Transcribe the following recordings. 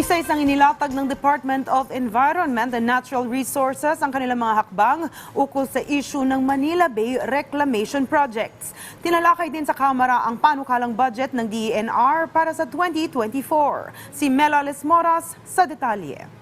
Isa-isang inilatag ng Department of Environment and Natural Resources ang kanilang mga hakbang ukol sa issue ng Manila Bay Reclamation Projects. Tinalakay din sa Kamara ang panukalang budget ng DENR para sa 2024. Si Melales Moras sa detalye.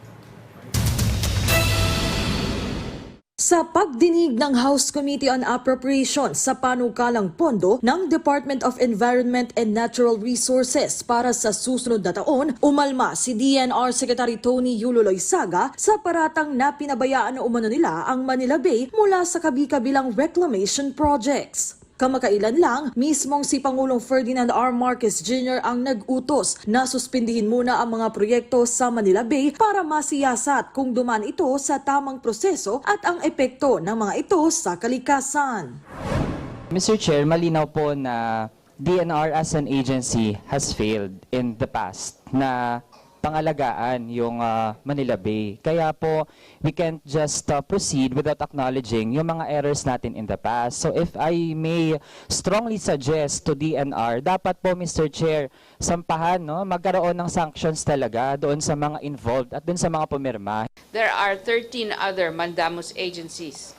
Sa pagdinig ng House Committee on Appropriations sa panukalang pondo ng Department of Environment and Natural Resources para sa susunod na taon, umalma si DNR Secretary Tony Yulo Loizaga sa paratang na pinabayaan na umano nila ang Manila Bay mula sa kabi-kabilang reclamation projects. Kamakailan lang, mismong si Pangulong Ferdinand R. Marcos Jr. ang nag-utos na suspindihin muna ang mga proyekto sa Manila Bay para masiyasat kung duman ito sa tamang proseso at ang epekto ng mga ito sa kalikasan. Mr. Chair, malinaw po na DNR as an agency has failed in the past na pangalagaan yung ah, Manila Bay. Kaya po, we can't just ah, proceed without acknowledging yung mga errors natin in the past. So if I may strongly suggest to DNR, dapat po, Mr. Chair, sampahan, no, magkaroon ng sanctions talaga doon sa mga involved at doon sa mga pumirma. There are 13 other mandamus agencies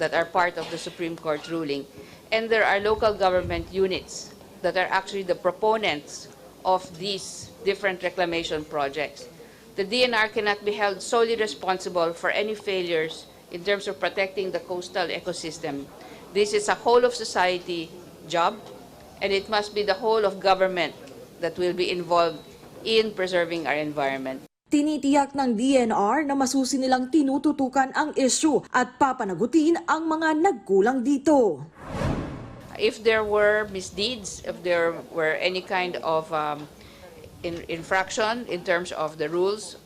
that are part of the Supreme Court ruling, and there are local government units that are actually the proponents of these different reclamation projects. The DNR cannot be held solely responsible for any failures in terms of protecting the coastal ecosystem. This is a whole of society job, and it must be the whole of government that will be involved in preserving our environment. Tinitiyak ng DNR na masusi nilang tinututukan ang issue at papanagutin ang mga nagkulang dito. If there were misdeeds, if there were any kind of um, in, infraction in terms of the rules,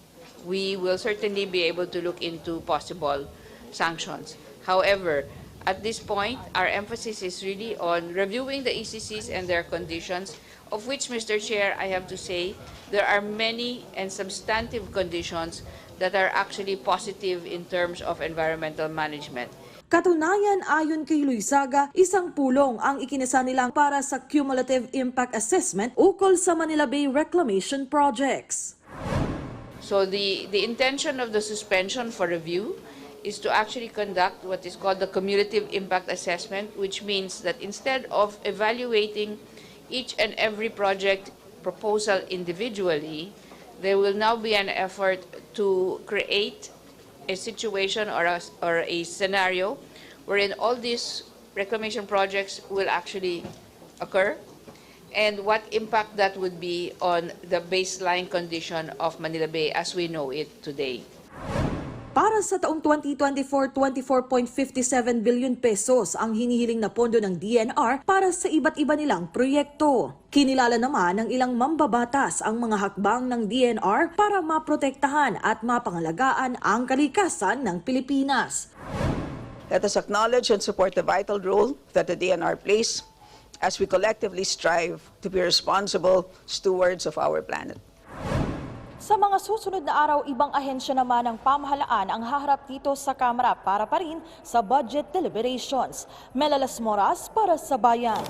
we will certainly be able to look into possible sanctions. However, at this point, our emphasis is really on reviewing the ECCs and their conditions, of which, Mr. Chair, I have to say, there are many and substantive conditions that are actually positive in terms of environmental management. Katunayan ayon kay Luisaga, isang pulong ang ikinasa nilang para sa cumulative impact assessment ukol sa Manila Bay reclamation projects. So the, the intention of the suspension for review is to actually conduct what is called the cumulative impact assessment, which means that instead of evaluating each and every project proposal individually, there will now be an effort to create a situation or a, or a scenario wherein all these reclamation projects will actually occur and what impact that would be on the baseline condition of Manila Bay as we know it today. Para sa taong 2024, 24.57 billion pesos ang hinihiling na pondo ng DNR para sa iba't iba nilang proyekto. Kinilala naman ng ilang mambabatas ang mga hakbang ng DNR para maprotektahan at mapangalagaan ang kalikasan ng Pilipinas. Let us acknowledge and support the vital role that the DNR plays as we collectively strive to be responsible stewards of our planet. Sa mga susunod na araw, ibang ahensya naman ng pamahalaan ang haharap dito sa Kamara para pa rin sa budget deliberations. Melalas Moras para sa Bayan.